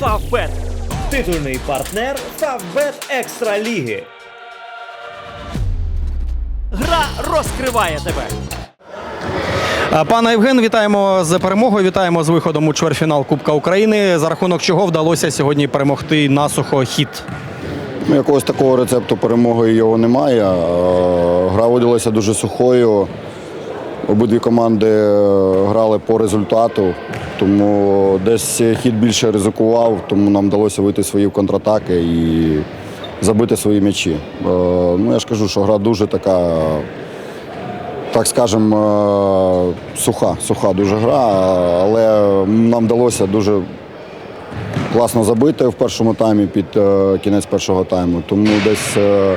Фавбет. Титульний партнер Фавбет Екстра Ліги. Гра розкриває тебе. Пане Євген, вітаємо з перемогою. Вітаємо з виходом у чвертьфінал Кубка України. За рахунок чого вдалося сьогодні перемогти насухо хід. Ну, якогось такого рецепту перемоги його немає. Гра видалася дуже сухою. Обидві команди е, грали по результату, тому десь хід більше ризикував, тому нам вдалося вийти свої контратаки і забити свої м'ячі. Е, Ну, я ж кажу, що гра дуже така, так скажемо, е, суха, суха дуже гра, але нам вдалося дуже класно забити в першому таймі під е, кінець першого тайму. Тому десь е,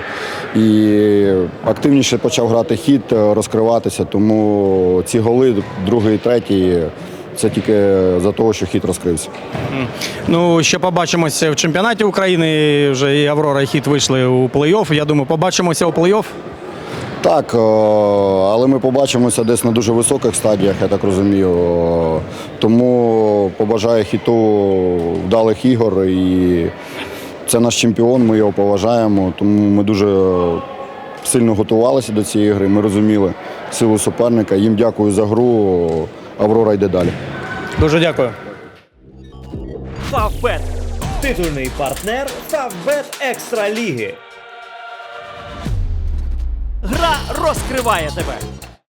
і активніше почав грати хід, е, розкриватися. Тому ці голи, другий третій, це тільки за того, що хід розкрився. Ну, ще побачимося в чемпіонаті України. Вже і Аврора і хід вийшли у плей-офф. Я думаю, побачимося у плей-офф. Так, е, але ми побачимося десь на дуже високих стадіях, я так розумію. Тому побажаю хіту вдалих ігор. І це наш чемпіон, ми його поважаємо. Тому ми дуже сильно готувалися до цієї гри. Ми розуміли силу суперника. Їм дякую за гру. Аврора йде далі. Дуже дякую. Фавбет. Титульний партнер Фавбет Екстра Ліги. Розкриває тебе.